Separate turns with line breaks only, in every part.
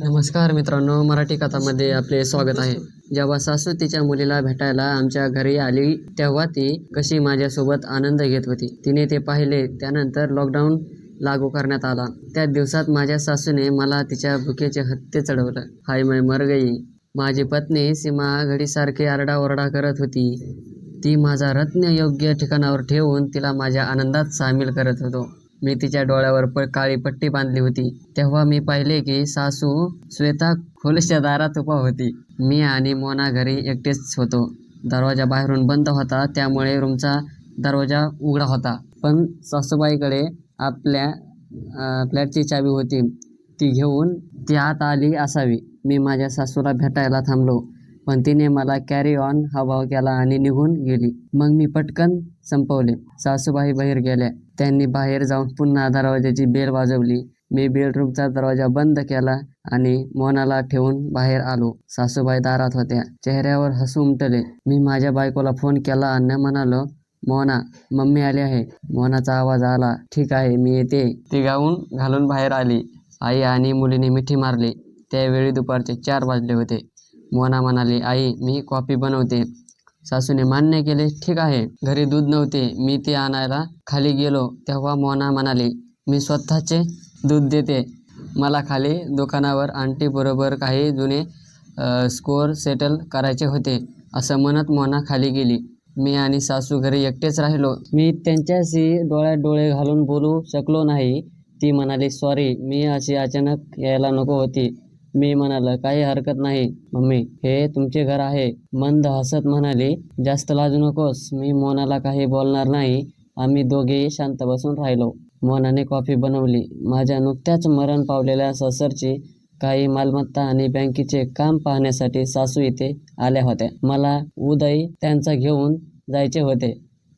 नमस्कार मित्रांनो मराठी कथामध्ये आपले स्वागत आहे. जेव्हा सासू तिच्या मुलीला भेटायला आमच्या घरी आली तेव्हा ती कशी माझ्यासोबत आनंद घेत होती. तिने ते पाहिले त्यानंतर लॉकडाऊन लागू करण्यात आला. त्या दिवसात माझ्या सासूने मला तिच्या भुकेचे हत्ते चढवलं. हाय मै मर गई. माझी पत्नी सीमा घडीसारखी आरडाओरडा करत होती. ती माझा रत्न योग्य ठिकाणावर ठेवून तिला माझ्या आनंदात सामील करत होतो. मी तिच्या डोळ्यावर प काळी पट्टी बांधली होती. तेव्हा मी पाहिले की सासू श्वेता खोलच्या दारात उभा होती. मी आणि मोना घरी एकटेच होतो. दरवाजा बाहेरून बंद होता त्यामुळे रूमचा दरवाजा उघडा होता. पण सासूबाईकडे आपल्या फ्लॅटची चावी होती. ती घेऊन ती आत आली असावी. मी माझ्या सासूला भेटायला थांबलो. पण तिने मला कॅरी ऑन हा भाव केला आणि निघून गेली. मग मी पटकन संपवले. सासूबाई बाहेर गेल्या. त्यांनी बाहेर जाऊन पुन्हा दरवाजाची बेल वाजवली. मी बेडरूमचा दरवाजा बंद केला आणि मोनाला ठेवून बाहेर आलो. सासूबाई दारात होत्या. चेहऱ्यावर हसू उमटले. मी माझ्या बायकोला फोन केला आणि म्हणालो मोना मम्मी आली आहे. मोनाचा आवाज आला ठीक आहे मी येते. ती गाऊन घालून बाहेर आली. आई आणि मुलीने मिठी मारली. त्यावेळी दुपारचे चार वाजले होते. मोना म्हणाली आई मी कॉफी बनवते. सासूने मान्य केले ठीक आहे. घरी दूध नव्हते. मी ते आणायला खाली गेलो. तेव्हा मोना म्हणाली मी स्वतःचे दूध देते. मला खाली दुकानावर आंटी बरोबर काही जुने स्कोअर सेटल करायचे होते असं म्हणत मोना खाली गेली. मी आणि सासू घरी एकटेच राहिलो. मी त्यांच्याशी डोळ्यात डोळे घालून बोलू शकलो नाही. ती म्हणाली सॉरी. मी अशी अचानक यायला नको होती. मी म्हणाल काही हरकत नाही मम्मी. हे तुमचे घर आहे. मंद हसत म्हणाली जास्त लाजू नकोस. मी मोनाला काही बोलणार नाही. आम्ही दोघेही शांत बसून राहिलो. मोनाने कॉफी बनवली. माझ्या नुकत्याच मरण पावलेल्या ससरची काही मालमत्ता आणि बँकेचे काम पाहण्यासाठी सासू इथे आल्या होत्या. मला उदय त्यांचा घेऊन जायचे होते.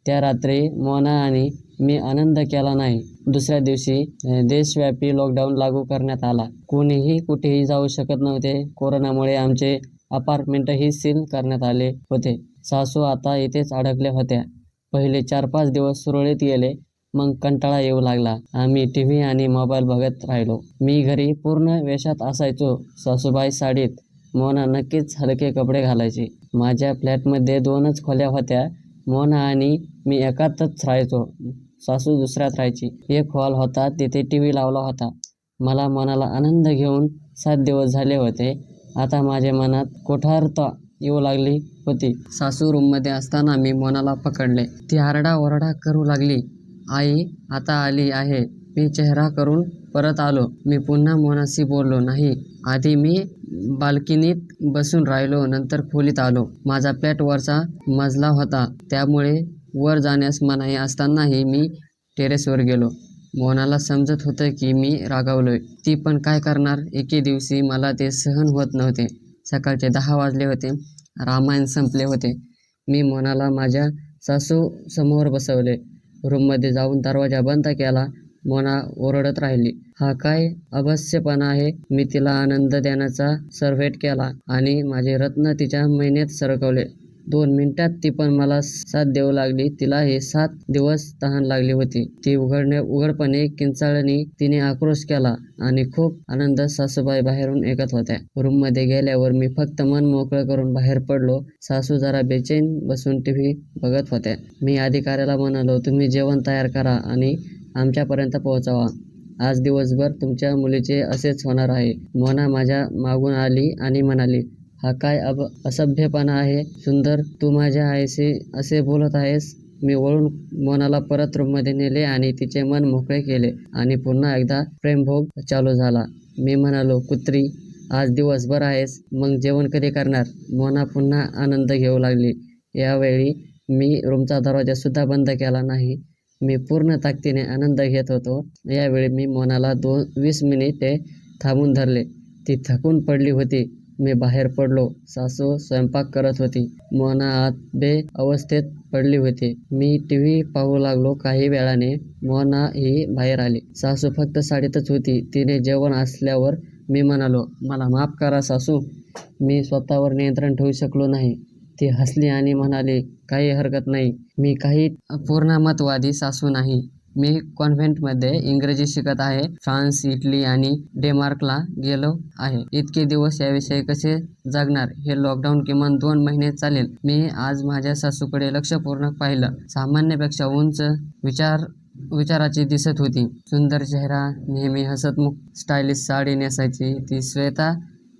त्या रात्री मोना आणि मी आनंद केला नाही. दुसऱ्या दिवशी देशव्यापी लॉकडाऊन लागू करण्यात आला. कोणीही कुठेही जाऊ शकत नव्हते. कोरोनामुळे आमचे अपार्टमेंटही सील करण्यात आले होते. सासू आता इथेच अडकल्या होत्या. पहिले चार पाच दिवस सुरळीत गेले मग कंटाळा येऊ लागला. आम्ही टी व्ही आणि मोबाईल बघत राहिलो. मी घरी पूर्ण वेशात असायचो. सासूबाई साडीत मोना नक्कीच हलके कपडे घालायचे. माझ्या फ्लॅटमध्ये दोनच खोल्या होत्या. मोना आणि मी एकातच राहायचो. सासू दुसऱ्यात राहायची एक हॉल होता तिथे टी व्ही लावला होता. मला मनाला आनंद घेऊन सात दिवस झाले होते. आता माझ्या मनात कोठारता येऊ लागली होती. सासू रूममध्ये असताना मी मोनाला पकडले. ती आरडा ओरडा करू लागली. आई आता आली आहे. मी चेहरा करून परत आलो. मी पुन्हा मोनाशी बोललो नाही. आधी मी बाल्कनीत बसून राहिलो नंतर खोलीत आलो. माझा फ्लॅट वरचा मजला होता. त्यामुळे वर जाण्यास मनाई असतानाही मी टेरेसवर गेलो. मोनाला समजत होतं की मी रागावलोय. ती पण काय करणार? एके दिवशी मला ते सहन होत नव्हते. सकाळचे दहा वाजले होते. रामायण संपले होते. मी मोनाला माझ्या सासू समोर बसवले. रूममध्ये जाऊन दरवाजा बंद केला. मोना ओरडत राहिली. हा काय अवश्यपणा आहे? मी तिला आनंद देण्याचा सर्व्हेट केला आणि माझे रत्न तिच्या महिन्यात सरकवले. दोन मिनिटात ती पण मला साथ देऊ लागली. तिला हे सात दिवस तहान लागली होती. ती उघडणे उघडपणे किंचाळणी तिने आक्रोश केला आणि खूप आनंद सासूबाई बाहेरून ऐकत होत्या. रूममध्ये गेल्यावर मी फक्त मन मोकळं करून बाहेर पडलो. सासू जरा बेचैन बसून टी बघत होत्या. मी अधिकाऱ्याला म्हणालो तुम्ही जेवण तयार करा आणि आमच्यापर्यंत पोहोचवा. आज दिवसभर तुमच्या मुलीचे असेच होणार आहे. मोना माझ्या मागून आली आणि म्हणाली हा काय अब असभ्यपणा आहे? सुंदर तू माझ्या आईशी असे बोलत आहेस? मी वळून मोनाला परत रूममध्ये नेले आणि तिचे मन मोकळे केले आणि पुन्हा एकदा प्रेमभोग चालू झाला. मी म्हणालो कुत्री आज दिवसभर आहेस मग जेवण कधी करणार? मोना पुन्हा आनंद घेऊ लागली. यावेळी मी रूमचा दरवाजा सुद्धा बंद केला नाही. मी पूर्ण ताकदीने आनंद घेत होतो. यावेळी मी मोनाला दोन वीस मिनिटे थांबून धरले. ती थकून पडली होती. मी बाहेर पडलो. सासू स्वयंपाक करत होती. मोना आत बे अवस्थेत पडली होती. मी टी व्ही पाहू लागलो. काही वेळाने मोना ही बाहेर आली. सासू फक्त साडीतच होती. तिने जेवण असल्यावर मी म्हणालो मला माफ करा सासू. मी स्वतःवर नियंत्रण ठेवू शकलो नाही. ती हसली आणि म्हणाली काही हरकत नाही. मी काही पूर्णमतवादी सासू नाही. मी कॉन्व्हेंटमध्ये इंग्रजी शिकत आहे. फ्रान्स इटली आणि डेन्मार्कला गेलो आहे. इतके दिवस याविषयी कसे जगणार? हे लॉकडाऊन किमान दोन महिने चालेल. मी आज माझ्या सासूकडे लक्षपूर्ण पाहिलं. सामान्यपेक्षा उंच विचार विचाराची दिसत होती. सुंदर चेहरा नेहमी हसतमुख स्टायलिश साडी नेसायची. ती श्वेता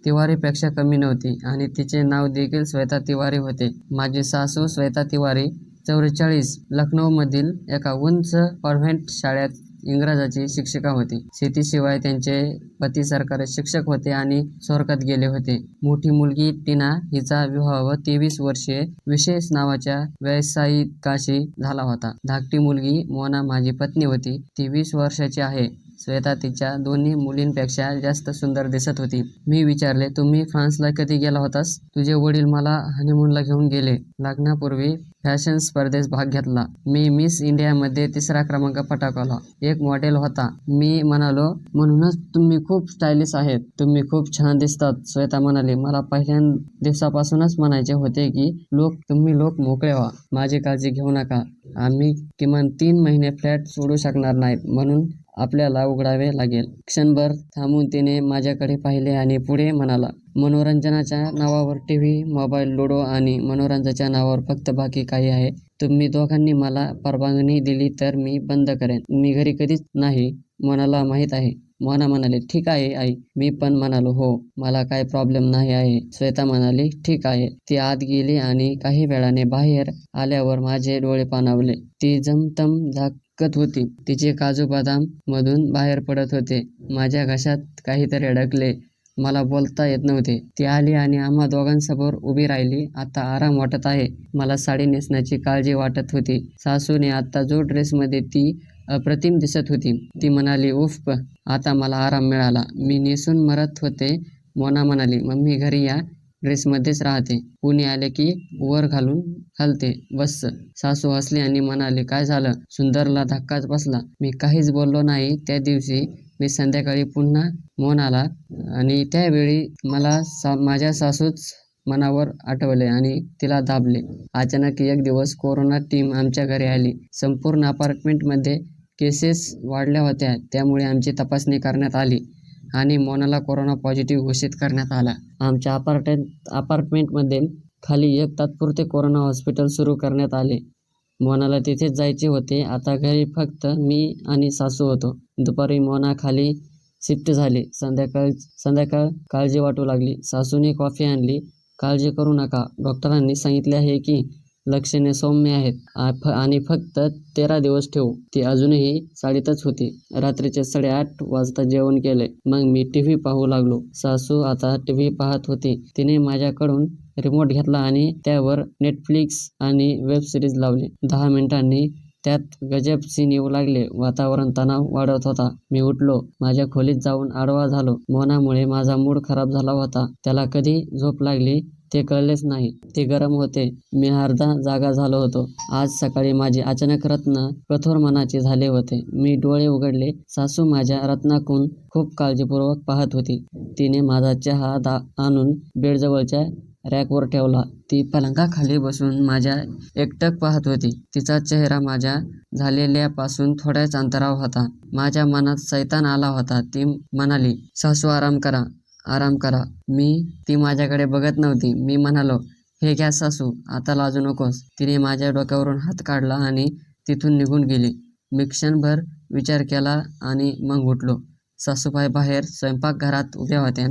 तिवारीपेक्षा कमी नव्हती आणि तिचे नाव देखील श्वेता तिवारी होते. माझी सासू श्वेता तिवारी चौवेचाळीस लखनौमधील एका उंच कॉन्व्हेंट शाळेत इंग्रजाची शिक्षिका होती. शेतीशिवाय त्यांचे पती सरकारी शिक्षक होते आणि स्वर्गात गेले होते. मोठी मुलगी टीना हिचा विवाह तेवीस वर्षे विशेष नावाच्या व्यावसायिकाशी झाला होता. धाकटी मुलगी मोना माझी पत्नी होती. ती वीस वर्षाची आहे. श्वेता तिच्या दोन्ही मुलींपेक्षा जास्त सुंदर दिसत होती. मी विचारले तुम्ही फ्रान्सला कधी गेला होतास? तुझे वडील मला हनीमूनला घेऊन गेले. लग्नापूर्वी फॅशन स्पर्धेत भाग घेतला. मी मिस इंडियामध्ये तिसरा क्रमांक पटकावला. एक मॉडेल होता. मी म्हणालो म्हणूनच तुम्ही खूप स्टायलिश आहेत. तुम्ही खूप छान दिसतात. श्वेता म्हणाली मला पहिल्या दिवसापासूनच म्हणायचे होते की लोक तुम्ही लोक मोकळे व्हा. माझी काळजी घेऊ नका. आम्ही किमान तीन महिने फ्लॅट सोडू शकणार नाहीत. म्हणून आपल्याला उघडावे लागेल. क्षणभर थांबून तिने माझ्याकडे पाहिले आणि पुढे म्हणाला मनोरंजनाच्या नावावर टी व्ही मोबाईल लुडो आणि मनोरंजनाच्या नावावर फक्त बाकी काही आहे. तुम्ही दोघांनी मला परवानगी दिली तर मी बंद करेन. मी घरी कधीच नाही मनाला माहीत आहे. मोना म्हणाले ठीक आहे आई. मी पण म्हणालो हो मला काय प्रॉब्लेम नाही आहे. श्वेता म्हणाली ठीक आहे. ती आत गेली आणि काही वेळाने बाहेर आल्यावर माझे डोळे पाणावले. ती जमतम झाक झाकत होती. तिचे काजू बदाम मधून बाहेर पडत होते. माझ्या घशात काहीतरी अडकले. मला बोलता येत नव्हते. ती आली आणि आम्हा दोघांसमोर उभी राहिली. आता आराम वाटत आहे. मला साडी नेसण्याची काळजी वाटत होती. सासूने आता जो ड्रेसमध्ये ती अप्रतिम दिसत होती ती म्हणाली उफ आता मला आराम मिळाला. मी नेसून मरत होते मोना म्हणाली. मम्मी घरी या. ड्रेसमध्येच राहते. कुणी आले की वर घालून घालते. बस. सासू हसली आणि म्हणाले काय झालं? सुंदरला धक्काच बसला. मी काहीच बोललो नाही. त्या दिवशी मी संध्याकाळी पुन्हा मोनाला आणि त्यावेळी मला सा माझ्या सासूच मनावर आठवले आणि तिला दाबले. अचानक एक दिवस कोरोना टीम आमच्या घरी आली. संपूर्ण अपार्टमेंटमध्ये केसेस वाढल्या होत्या. त्यामुळे आमची तपासणी करण्यात आली. आणि मोनाला कोरोना पॉझिटिव्ह घोषित करण्यात आला. आमच्या अपार्टमेंट अपार्टमेंटमध्ये खाली एक तात्पुरते कोरोना हॉस्पिटल सुरू करण्यात आले. मोनाला तिथेच जायचे होते. आता घरी फक्त मी आणि सासू होतो. दुपारी मोना खाली शिफ्ट झाली. संध्याकाळ संध्याकाळ काळजी वाटू लागली. सासूने कॉफी आणली. काळजी करू नका. डॉक्टरांनी सांगितले आहे की लक्षणे सौम्य आहेत. फ- आणि फक्त तेरा दिवस ठेवू. ती अजूनही साडीतच होती. रात्रीचे साडेआठ वाजता जेवण केले. मग मी टी व्ही पाहू लागलो. सासू आता टी व्ही पाहत होती. तिने माझ्याकडून रिमोट घेतला आणि त्यावर नेटफ्लिक्स आणि वेब सिरीज लावली. दहा मिनिटांनी त्यात गजब सीन येऊ लागले. वातावरण तणाव वाढत होता. मी उठलो. माझ्या खोलीत जाऊन आडवा झालो. मोनामुळे माझा मूड खराब झाला होता. त्याला कधी झोप लागली? ते कळलेच नाही. ते गरम होते. मी अर्धा जागा झालो होतो. आज सकाळी माझे अचानक रत्न कठोर मनाचे झाले होते. मी डोळे उघडले. सासू माझ्या रत्नाकून खूप काळजीपूर्वक पाहत होती. तिने माझा चहा दा आणून बेडजवळच्या रॅकवर ठेवला. ती पलंगाखाली बसून माझ्या एकटक पाहत होती. तिचा चेहरा माझ्या झालेल्यापासून थोड्याच अंतरावर होता. माझ्या मनात सैतान आला होता. ती म्हणाली सासू आराम करा. आराम करा. मी ती माझ्याकडे बघत नव्हती. मी म्हणालो हे घ्या सासू आता लाजू नकोस. तिने माझ्या डोक्यावरून हात काढला आणि तिथून निघून गेली. मी क्षणभर विचार केला आणि मग उठलो. सासूबाई बाहेर स्वयंपाकघरात उभ्या होत्या.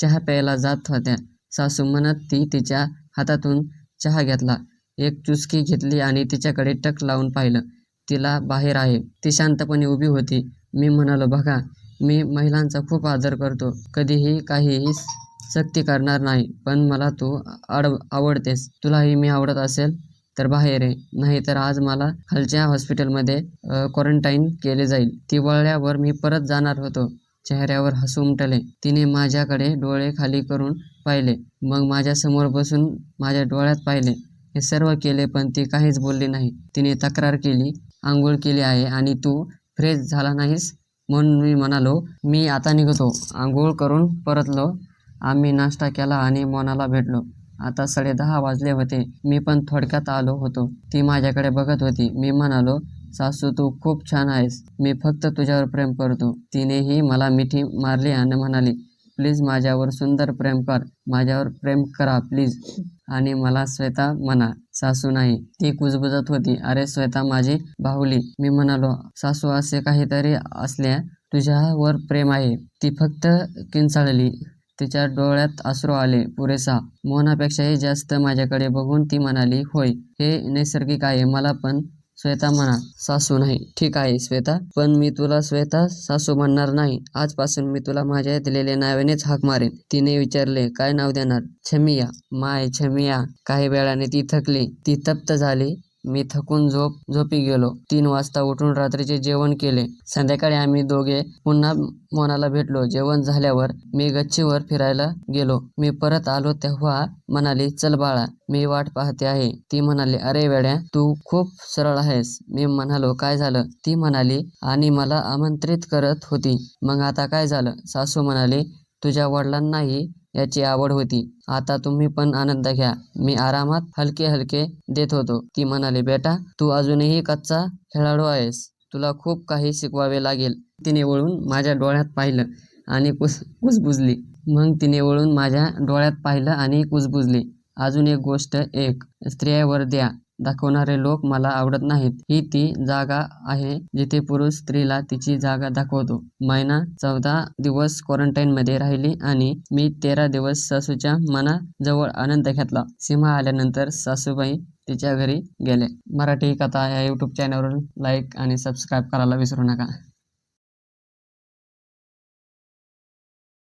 चहा प्यायला जात होत्या. सासू म्हणत ती तिच्या हातातून चहा घेतला. एक चुस्की घेतली आणि तिच्याकडे टक लावून पाहिलं. तिला बाहेर आहे. ती शांतपणे उभी होती. मी म्हणालो बघा मी महिलांचा खूप आदर करतो. कधीही काहीही सक्ती करणार नाही पण मला तू आड आवडतेस. तुलाही मी आवडत असेल तर बाहेर आहे नाहीतर आज मला खालच्या हॉस्पिटलमध्ये क्वारंटाईन केले जाईल. ती वळल्यावर मी परत जाणार होतो. चेहऱ्यावर हसू उमटले. तिने माझ्याकडे डोळे खाली करून पाहिले. मग माझ्यासमोर बसून माझ्या डोळ्यात पाहिले. हे सर्व केले पण ती काहीच बोलली नाही. तिने तक्रार केली आंघोळ केली आहे आणि तू फ्रेश झाला नाहीस? म्हणून मी म्हणालो मी आता निघतो. आंघोळ करून परतलो. आम्ही नाश्ता केला आणि मोनाला भेटलो. आता साडेदहा वाजले होते. मी पण थोडक्यात आलो होतो. ती माझ्याकडे बघत होती. मी म्हणालो सासू तू खूप छान आहेस. मी फक्त तुझ्यावर प्रेम करतो. तिनेही मला मिठी मारली आणि म्हणाली प्लीज माझ्यावर सुंदर प्रेम कर. माझ्यावर प्रेम करा प्लीज. आणि मला श्वेता म्हणा सासू नाही. ती कुजबुजत होती. अरे श्वेता माझी बाहुली. मी म्हणालो सासू असे काहीतरी असल्या तुझ्यावर प्रेम आहे. ती फक्त किंचाळली. तिच्या डोळ्यात आसरू आले पुरेसा. मोहनापेक्षाही जास्त माझ्याकडे बघून ती म्हणाली होय हे नैसर्गिक आहे. मला पण श्वेता म्हणा सासू नाही. ठीक आहे श्वेता पण मी तुला श्वेता सासू म्हणणार नाही. आजपासून मी तुला माझ्या दिलेल्या नावानेच हाक मारेन. तिने विचारले काय नाव देणार? छमिया. माय छमिया. काही वेळाने ती थकली. ती तप्त झाली. मी थकून झोप झोपी गेलो. तीन वाजता उठून रात्रीचे जेवण केले. संध्याकाळी आम्ही दोघे पुन्हा मोनाला भेटलो. जेवण झाल्यावर मी गच्चीवर फिरायला गेलो. मी परत आलो तेव्हा म्हणाली चल बाळा मी वाट पाहते आहे. ती म्हणाली अरे वेड्या तू खूप सरळ आहेस. मी म्हणालो काय झालं? ती म्हणाली आणि मला आमंत्रित करत होती. मग आता काय झालं? सासू म्हणाली तुझ्या वडिलांनाही याची आवड होती. आता तुम्ही पण आनंद घ्या. मी आरामात हलके हलके देत होतो. ती म्हणाली बेटा तू अजूनही कच्चा खेळाडू आहेस. तुला खूप काही शिकवावे लागेल. तिने वळून माझ्या डोळ्यात पाहिलं आणि कुस कुसबुजली. मग तिने वळून माझ्या डोळ्यात पाहिलं आणि कुजबुजली अजून एक गोष्ट एक स्त्रियावर द्या. दाखवणारे लोक मला आवडत नाहीत. ही ती जागा आहे जिथे पुरुष स्त्रीला तिची जागा दाखवतो. मैना चौदा दिवस क्वारंटाईन मध्ये राहिली आणि मी तेरा दिवस सासूच्या मनाजवळ आनंद घेतला. सीमा आल्यानंतर सासूबाई तिच्या घरी गेले. मराठी कथा या यूट्यूब चॅनलवरून लाईक आणि सबस्क्राईब करायला विसरू नका.